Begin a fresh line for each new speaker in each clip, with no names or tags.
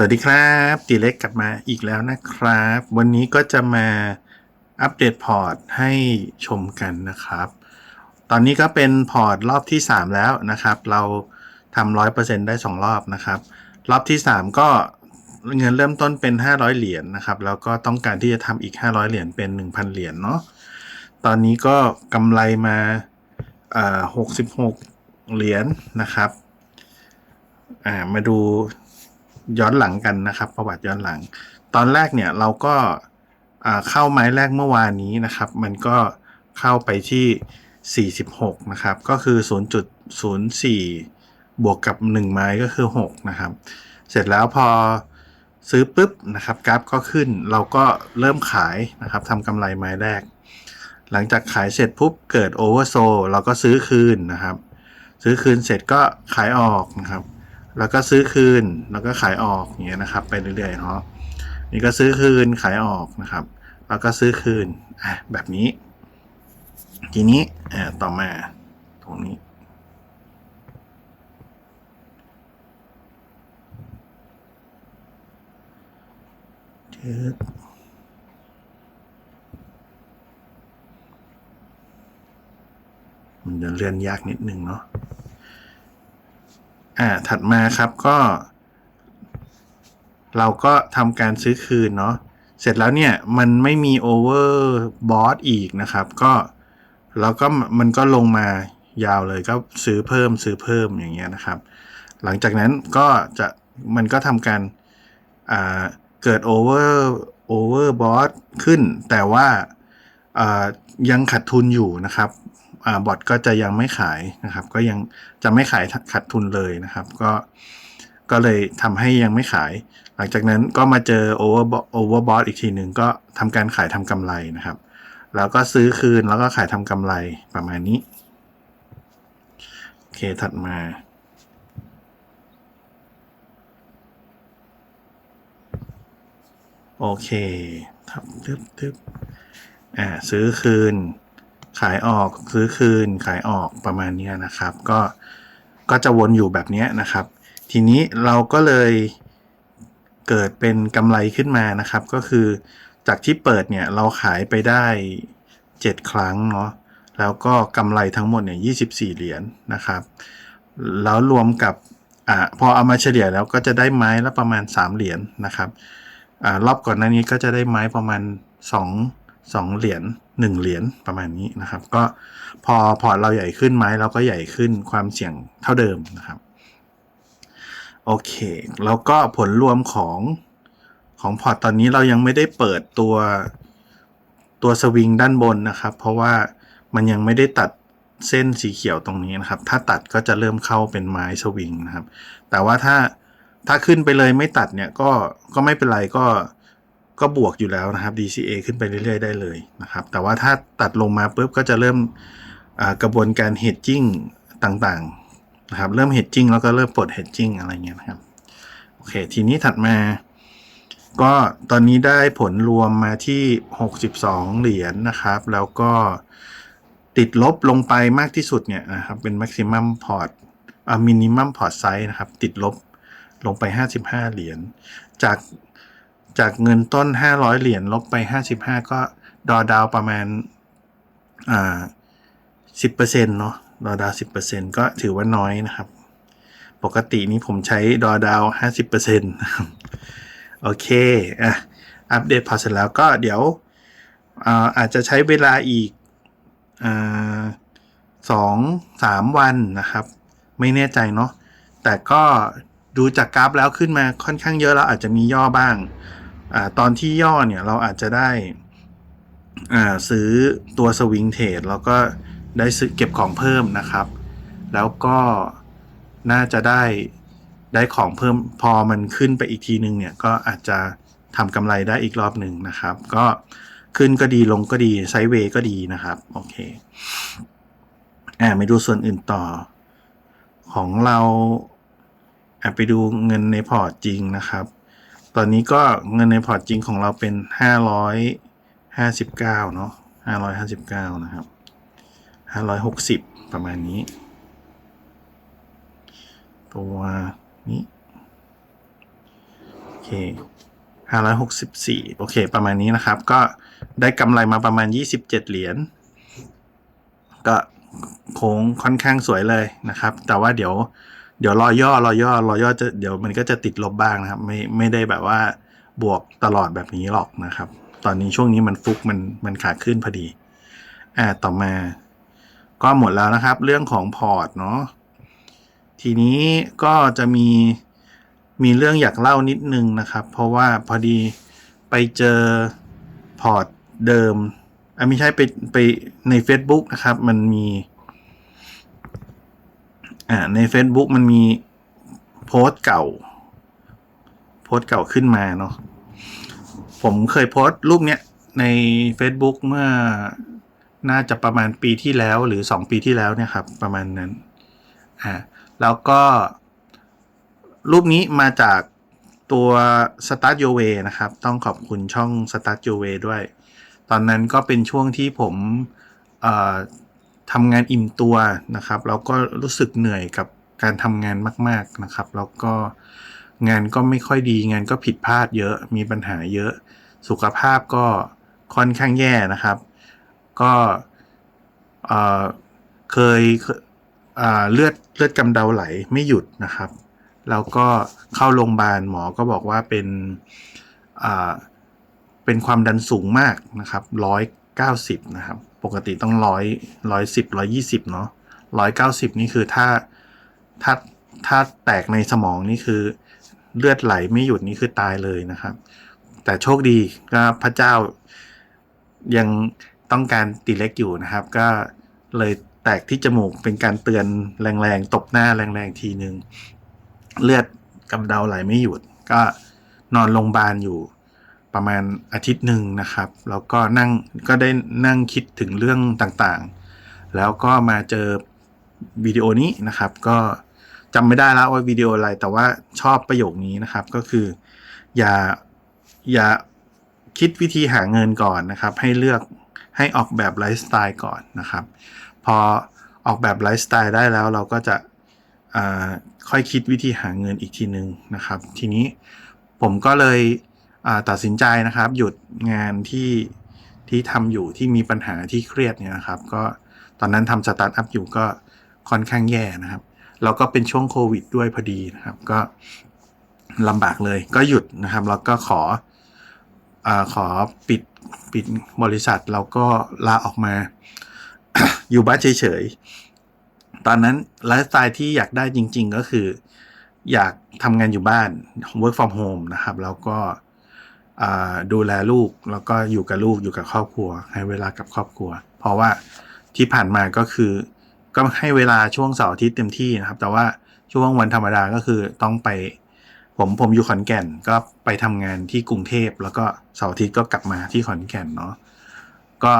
สวัสดีครับตีเล็กกลับมาอีกแล้วนะครับ วันนี้ก็จะมาอัปเดตพอร์ตให้ชมกันนะครับ ตอนนี้ก็เป็นพอร์ตรอบที่ 3 แล้วนะครับ เราทำร้อยเปอร์เซ็นได้ 2 รอบนะครับ รอบที่ 3 ก็เงินเริ่มต้นเป็น 500 เหรียญนะครับ แล้วก็ต้องการที่จะทำอีก 500 เหรียญเป็น 1,000 เหรียญเนาะตอนนี้ก็กำไรมาอ่า66เหรียญนะครับ อ่ามาดู ย้อนหลังกันนะครับ ประวัติย้อนหลัง ตอนแรกเนี่ยเราก็เข้าไม้แรกเมื่อวานนี้นะครับ มันก็เข้าไปที่ 46 นะครับ ก็คือ 0.04 บวกกับ 1 ไม้ก็คือ 6 นะครับ เสร็จแล้วพอซื้อปุ๊บนะครับกราฟก็ขึ้นเราก็เริ่มขายนะครับทำกำไรไม้แรก หลังจากขายเสร็จปุ๊บเกิดโอเวอร์โซเราก็ซื้อคืนนะครับ ซื้อคืนเสร็จก็ขายออกนะครับ แล้วก็ซื้อคืนแล้วก็ขายออกอย่างเงี้ยนะครับ ไปเรื่อยๆเนาะนี่ก็ซื้อคืนขายออกนะครับ แล้วก็ซื้อคืนอะแบบนี้ ทีนี้อ่าต่อมาตรงนี้ชืดมันจะเลื่อนยากนิดนึงเนาะ อ่าถัดมาครับก็ เราก็ทำการซื้อคืนเนาะเสร็จแล้วเนี่ยมันไม่มีโอเวอร์บอสอีกนะครับ ก็แล้วก็มันก็ลงมายาวเลยก็ซื้อเพิ่มซื้อเพิ่มอย่างเงี้ยนะครับ หลังจากนั้นก็จะมันก็ทำการเกิดโอเวอร์โอเวอร์บอสขึ้น แต่ว่ายังขาดทุนอยู่นะครับ บอทก็จะยังไม่ขายนะครับ ก็ยังจะไม่ขายขาดทุนเลยนะครับ ก็ก็เลยทำให้ยังไม่ขาย หลังจากนั้นก็มาเจอโอเวอร์โอเวอร์บอสอีกทีหนึ่งก็ทำการขายทำกำไรนะครับ แล้วก็ซื้อคืนแล้วก็ขายทำกำไรประมาณนี้โอเคถัดมาโอเคทับทึบทึบอ่า ซื้อคืน ขายออกซื้อคืนขายออกประมาณนี้นะครับ ก็ก็จะวนอยู่แบบนี้นะครับ ทีนี้เราก็เลยเกิดเป็นกำไรขึ้นมานะครับ ก็คือจากที่เปิดเนี่ยเราขายไปได้ 7 ครั้งเนาะแล้วก็กำไรทั้งหมดเนี่ย24 เหรียญนะครับ แล้วรวมกับอ่าพอเอามาเฉลี่ยแล้วก็จะได้ไม้ละประมาณ 3 เหรียญนะครับอ่ารอบก่อนหน้านี้ก็จะได้ไม้ประมาณ 2 2 เหรียญ1เหรียญประมาณนี้นะครับ ก็พอพอร์ตเราใหญ่ขึ้นไหมเราก็ใหญ่ขึ้นความเสี่ยงเท่าเดิมนะครับโอเค แล้วก็ผลรวมของของพอร์ตตอนนี้เรายังไม่ได้เปิดตัวตัวสวิงด้านบนนะครับ เพราะว่ามันยังไม่ได้ตัดเส้นสีเขียวตรงนี้นะครับ ถ้าตัดก็จะเริ่มเข้าเป็นไม้สวิงนะครับ แต่ว่าถ้าถ้าขึ้นไปเลยไม่ตัดเนี่ยก็ก็ไม่เป็นไรก็ ก็บวกอยู่แล้วนะครับ DCA ขึ้นไปเรื่อยๆได้เลยนะครับ แต่ว่าถ้าตัดลงมาปุ๊บก็จะเริ่มกระบวนการ hedging ต่างๆนะครับ เริ่ม hedging แล้วก็เริ่มปลด hedging อะไรเงี้ยนะครับโอเค ทีนี้ถัดมา ก็ตอนนี้ได้ผลรวมมาที่ 62 เหรียญนะครับ แล้วก็ติดลบลงไปมากที่สุดเนี่ยนะครับ เป็น maximum port อ่า minimum port size นะครับ ติดลบลงไป 55 เหรียญ จาก จากเงินต้น 500 เหรียญลบไป 55 ก็ดอดาวประมาณอ่า10%เนาะดอดาว 10%ก็ถือว่าน้อยนะครับ ปกตินี้ผมใช้ดอดาว 50%นะครับโอเคอะอัปเดตพอเสร็จแล้วก็เดี๋ยวอาอาจจะใช้เวลาอีกอสองสามวันนะครับ ไม่แน่ใจเนาะแต่ก็ดูจากกราฟแล้วขึ้นมาค่อนข้างเยอะแล้วอาจจะมีย่อบ้าง อตอนที่ย่อเนี่ยเราอาจจะได้ซื้อตัวสวิงเทรดแล้วก็ได้ซื้อเก็บของเพิ่มนะครับ แล้วก็น่าจะได้ได้ของเพิ่มพอมันขึ้นไปอีกทีนึงเนี่ยก็อาจจะทำกำไรได้อีกรอบหนึ่งนะครับ ก็ขึ้นก็ดีลงก็ดีไซด์เวย์ก็ดีนะครับ โอเคอ่าไปดูส่วนอื่นต่อ ของเราอะไปดูเงินในพอร์ตจริงนะครับ ตอนนี้ก็เงินในพอร์ตจริงของเราเป็นห้าร้อยห้าสิบเก้าเนาะห้าร้อยห้าสิบเก้านะครับห้าร้อยหกสิบประมาณนี้ ตัวนี้ โอเคห้าร้อยหกสิบสี่โอเค ประมาณนี้นะครับ ก็ได้กำไรมาประมาณยี่สิบเจ็ดเหรียญ ก็โค้งค่อนข้างสวยเลยนะครับ แต่ว่าเดี๋ยว เดี๋ยวรอย่อรอย่อรอย่อจะเดี๋ยวมันก็จะติดลบบ้างนะครับ ไม่ไม่ได้แบบว่าบวกตลอดแบบนี้หรอกนะครับ ตอนนี้ช่วงนี้มันฟุกมันมันขาขึ้นพอดี อ่าต่อมา ก็หมดแล้วนะครับ เรื่องของพอร์ตเนาะทีนี้ก็จะมีมีเรื่องอยากเล่านิดนึงนะครับ เพราะว่าพอดีไปเจอพอร์ตเดิมอะไม่ใช่ไปไปใน Facebook นะครับ มันมี อ่าใน Facebook มันมีโพสต์เก่า โพสต์เก่าขึ้นมาเนาะผมเคยโพสต์รูปเนี้ยใน Facebook เมื่อน่าจะประมาณปีที่แล้วหรือ2ปีที่แล้วเนี่ยครับ ประมาณนั้นอ่าแล้วก็ รูปนี้มาจากตัว Start Your Way นะครับ ต้องขอบคุณช่อง Start Your Way ด้วย ตอนนั้นก็เป็นช่วงที่ผมเอ่อ ทำงานอิ่มตัวนะครับแล้วก็รู้สึกเหนื่อยกับการทำงานมาก ๆนะครับ แล้วก็งานก็ไม่ค่อยดี งานก็ผิดพลาดเยอะมีปัญหาเยอะ สุขภาพก็ค่อนข้างแย่นะครับ ก็เเคยอ่าเลือดเลือดกำเดาไหลไม่หยุดนะครับ แล้วก็เข้าโรงพยาบาลหมอก็บอกว่าเป็นเป็นความดันสูงมากนะครับร้อยเก้าสิบนะครับ ปกติต้องร้อยร้อยสิบร้อยยี่สิบเนาะร้อยเก้าสิบนี่คือถ้าถ้าถ้าแตกในสมองนี่คือเลือดไหลไม่หยุดนี่คือตายเลยนะครับ แต่โชคดีก็พระเจ้ายังต้องการตีเล็กอยู่นะครับ ก็เลยแตกที่จมูกเป็นการเตือนแรงๆตบหน้าแรงๆทีหนึ่งเลือดกำเดาไหลไม่หยุด ก็นอนโรงพยาบาลอยู่ ประมาณอาทิตย์หนึ่งนะครับ แล้วก็นั่งก็ได้นั่งคิดถึงเรื่องต่างๆ แล้วก็มาเจอวิดีโอนี้นะครับ ก็จำไม่ได้แล้วว่าวิดีโออะไร แต่ว่าชอบประโยคนี้นะครับ ก็คือ อย่าอย่าคิดวิธีหาเงินก่อนนะครับ ให้เลือกให้ออกแบบไลฟ์สไตล์ก่อนนะครับ พอออกแบบไลฟ์สไตล์ได้แล้วเราก็จะค่อยคิดวิธีหาเงินอีกทีหนึ่งนะครับ ทีนี้ผมก็เลย ตัดสินใจนะครับ หยุดงานที่ที่ทำอยู่ที่มีปัญหาที่เครียดเนี่ยนะครับ ก็ตอนนั้นทำสตาร์ทอัพอยู่ก็ค่อนข้างแย่นะครับแล้วก็เป็นช่วงโควิดด้วยพอดีนะครับ ก็ลำบากเลยก็หยุดนะครับ แล้วก็ขออขอปิดปิดบริษัทแล้วก็ลาออกมา อยู่บ้านเฉยๆ ตอนนั้นไลฟ์สไตล์ที่อยากได้จริง ๆ ก็คือ อยากทำงานอยู่บ้าน work from home นะครับ แล้วก็ ดูแลลูกแล้วก็อยู่กับลูกอยู่กับครอบครัว ให้เวลากับครอบครัว เพราะว่าที่ผ่านมาก็คือ ก็ให้เวลาช่วงเสาร์อาทิตย์เต็มที่นะครับ แต่ว่าช่วงวันธรรมดาก็คือต้องไป ผมผมอยู่ขอนแก่นก็ไปทำงานที่กรุงเทพแล้วก็เสาร์อาทิตย์ก็กลับมาที่ขอนแก่นเนาะก็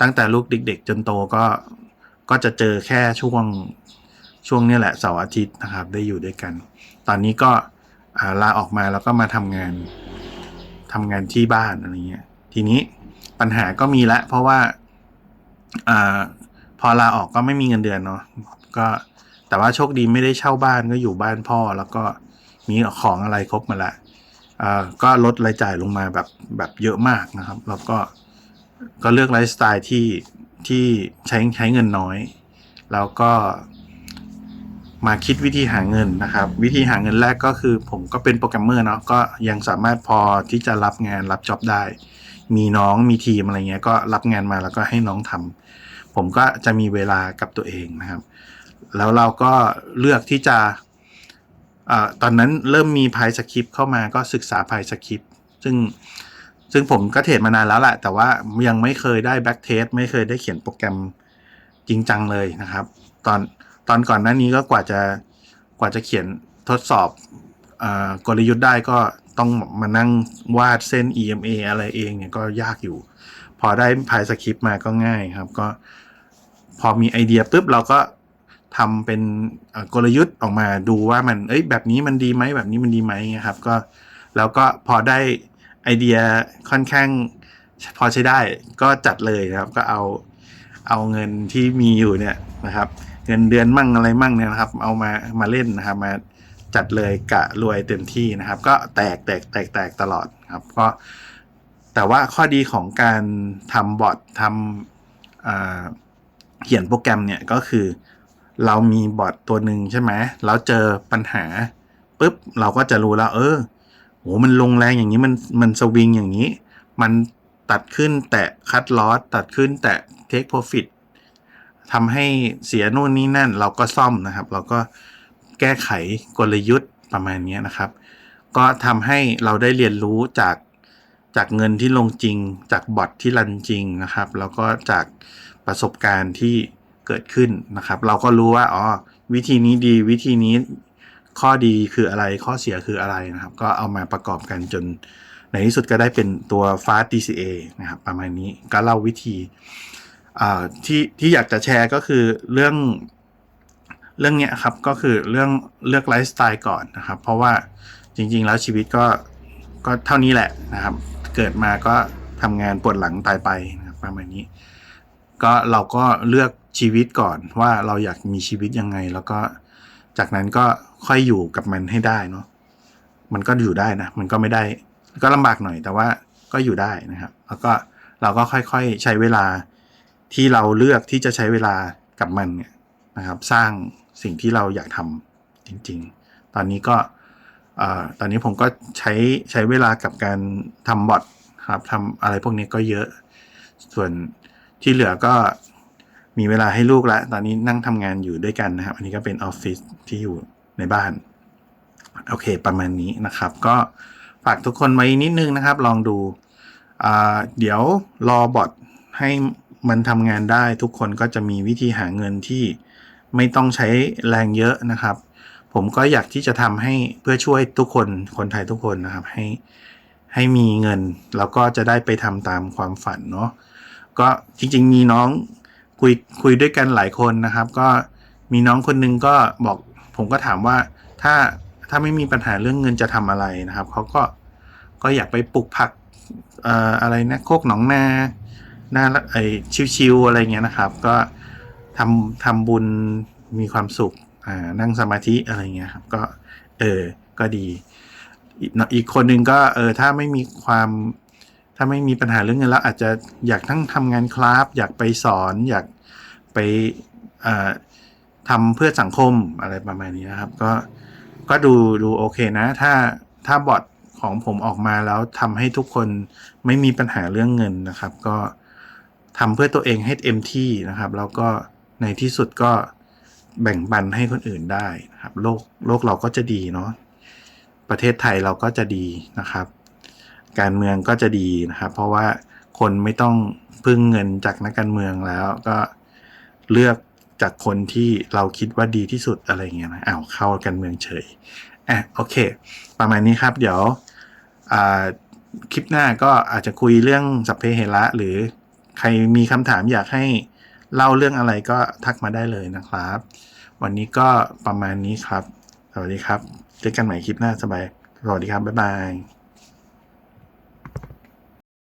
ตั้งแต่ลูกเด็ก ๆ จนโตก็ก็จะเจอแค่ช่วงช่วงนี้แหละเสาร์อาทิตย์นะครับ ได้อยู่ด้วยกัน ตอนนี้ก็ลาออกมาแล้วก็มาทำงาน ทำงานที่บ้านอะไรเงี้ย ทีนี้ปัญหาก็มีละ เพราะว่าอพอลาออกก็ไม่มีเงินเดือนเนาะก็แต่ว่าโชคดีไม่ได้เช่าบ้านก็อยู่บ้านพ่อ แล้วก็มีของอะไรครบมาละก็ลดรายจ่ายลงมาแบบแบบเยอะมากนะครับ แล้วก็ก็เลือกไลฟ์สไตล์ที่ที่ใช้ใช้เงินน้อย แล้วก็ มาคิดวิธีหาเงินนะครับ วิธีหาเงินแรกก็คือ ผมก็เป็นโปรแกรมเมอร์เนาะก็ยังสามารถพอที่จะรับงานรับจ็อบได้ มีน้องมีทีมอะไรเงี้ยก็รับงานมาแล้วก็ให้น้องทำผมก็จะมีเวลากับตัวเองนะครับ แล้วเราก็เลือกที่จะอตอนนั้นเริ่มมีพายสคริปต์เข้ามาก็ศึกษาพายสคริปต์ซึ่งซึ่งผมก็เทรดมานานแล้วแหละแต่ว่ายังไม่เคยได้แบ็กเทสไม่เคยได้เขียนโปรแกรมจริงจังเลยนะครับ ตอน ตอนก่อนหน้านี้ก็กว่าจะกว่าจะเขียนทดสอบอกลยุทธ์ได้ก็ต้องมานั่งวาดเส้น EMA อะไรเองเนี่ยก็ยากอยู่ พอได้พายสคริปต์มาก็ง่ายครับ ก็พอมีไอเดียปุ๊บเราก็ทำเป็นกลยุทธ์ออกมาดูว่ามันเอ้ยแบบนี้มันดีไหมแบบนี้มันดีไหมครับ ก็แล้วก็พอได้ไอเดียค่อนข้างพอใช้ได้ก็จัดเลยนะครับ ก็เอาเอาเงินที่มีอยู่เนี่ยนะครับ เงินเดือนมั่งอะไรมั่งเนี่ยนะครับ เอามามาเล่นนะครับ มาจัดเลยกะรวยเต็มที่นะครับ ก็แตกแตกแตกแตกตลอดครับก็แต่ว่าข้อดีของการทำบอททำเขียนโปรแกรมเนี่ยก็คือ เรามีบอทตัวหนึ่งใช่ไหมแล้วเจอปัญหาปุ๊บเราก็จะรู้แล้ว เออโหมันลงแรงอย่างนี้มันมันสวิงอย่างนี้ มันตัดขึ้นแตะคัดลอสตัดขึ้นแตะเทคโปรฟิต ทำให้เสียนู่นนี่นั่น เราก็ซ่อมนะครับ เราก็แก้ไขกลยุทธ์ประมาณนี้นะครับ ก็ทำให้เราได้เรียนรู้จากจากเงินที่ลงจริง จากบอทที่รันจริงนะครับ แล้วก็จากประสบการณ์ที่เกิดขึ้นนะครับ เราก็รู้ว่าอ๋อวิธีนี้ดีวิธีนี้ข้อดีคืออะไรข้อเสียคืออะไรนะครับ ก็เอามาประกอบกันจนในที่สุดก็ได้เป็นตัว Fast DCA นะครับ ประมาณนี้ก็เล่าวิธี ที่ที่อยากจะแชร์ก็คือเรื่องเรื่องเนี้ยครับก็คือเรื่องเลือกไลฟ์สไตล์ก่อนนะครับ เพราะว่าจริง ๆ แล้วชีวิตก็ก็เท่านี้แหละนะครับ เกิดมาก็ทำงานปวดหลังตายไปนะครับประมาณนี้ ก็เราก็เลือกชีวิตก่อนว่าเราอยากมีชีวิตยังไง แล้วก็จากนั้นก็ค่อยอยู่กับมันให้ได้เนาะมันก็อยู่ได้นะ มันก็ไม่ได้ ก็ลำบากหน่อยแต่ว่าก็อยู่ได้นะครับ แล้วก็เราก็ค่อยๆใช้เวลา ที่เราเลือกที่จะใช้เวลากับมันเนี่ยนะครับ สร้างสิ่งที่เราอยากทำจริง ๆ ตอนนี้ก็อตอนนี้ผมก็ใช้ใช้เวลากับการทำบอทครับทำอะไรพวกนี้ก็เยอะ ส่วนที่เหลือก็มีเวลาให้ลูกแล้วตอนนี้นั่งทำงานอยู่ด้วยกันนะครับ อันนี้ก็เป็นออฟฟิศที่อยู่ในบ้าน โอเค ประมาณนี้นะครับ ก็ฝากทุกคนไว้นิดนึงนะครับ ลองดู เดี๋ยวรอบอทให้ มันทำงานได้ทุกคนก็จะมีวิธีหาเงินที่ไม่ต้องใช้แรงเยอะนะครับ ผมก็อยากที่จะทำให้เพื่อช่วยทุกคนคนไทยทุกคนนะครับ ให้ให้มีเงิน แล้วก็จะได้ไปทำตามความฝันเนาะก็จริงๆมีน้องคุยคุยด้วยกันหลายคนนะครับ ก็มีน้องคนหนึงก็บอกผมก็ถามว่าถ้าถ้าไม่มีปัญหาเรื่องเงินจะทำอะไรนะครับเขาก็ก็อยากไปปลูกผักเอ่ออะไรนะโคกหนองนา น้าไอชิวๆอะไรเงี้ยนะครับ ก็ทำทำบุญมีความสุขอ่านั่งสมาธิอะไรเงี้ยครับ ก็เออก็ดี อีกคนหนึ่งก็เออถ้าไม่มีความถ้าไม่มีปัญหาเรื่องเงินแล้ว อาจจะอยากทั้งทำงานคราฟอยากไปสอน อยากไปอ่อทำเพื่อสังคมอะไรประมาณนี้นะครับ ก็ก็ดูดูโอเคนะ ถ้าถ้าบอทของผมออกมาแล้วทำให้ทุกคนไม่มีปัญหาเรื่องเงินนะครับ ก็ ทำเพื่อตัวเองให้เต็มที่นะครับ แล้วก็ในที่สุดก็แบ่งปันให้คนอื่นได้นะครับ โลกโลกเราก็จะดีเนาะประเทศไทยเราก็จะดีนะครับ การเมืองก็จะดีนะครับ เพราะว่าคนไม่ต้องพึ่งเงินจากนักการเมืองแล้วก็เลือกจากคนที่เราคิดว่าดีที่สุดอะไรเงี้ยนะอ้าวเข้ากันเมืองเฉยอะโอเค ประมาณนี้ครับ เดี๋ยวคลิปหน้าก็อาจจะคุยเรื่องสัพเพเหระหรือ ใครมีคำถามอยากให้เล่าเรื่องอะไรก็ทักมาได้เลยนะครับ วันนี้ก็ประมาณนี้ครับ สวัสดีครับ เจอกันใหม่คลิปหน้าสบาย สวัสดีครับ บ๊ายบาย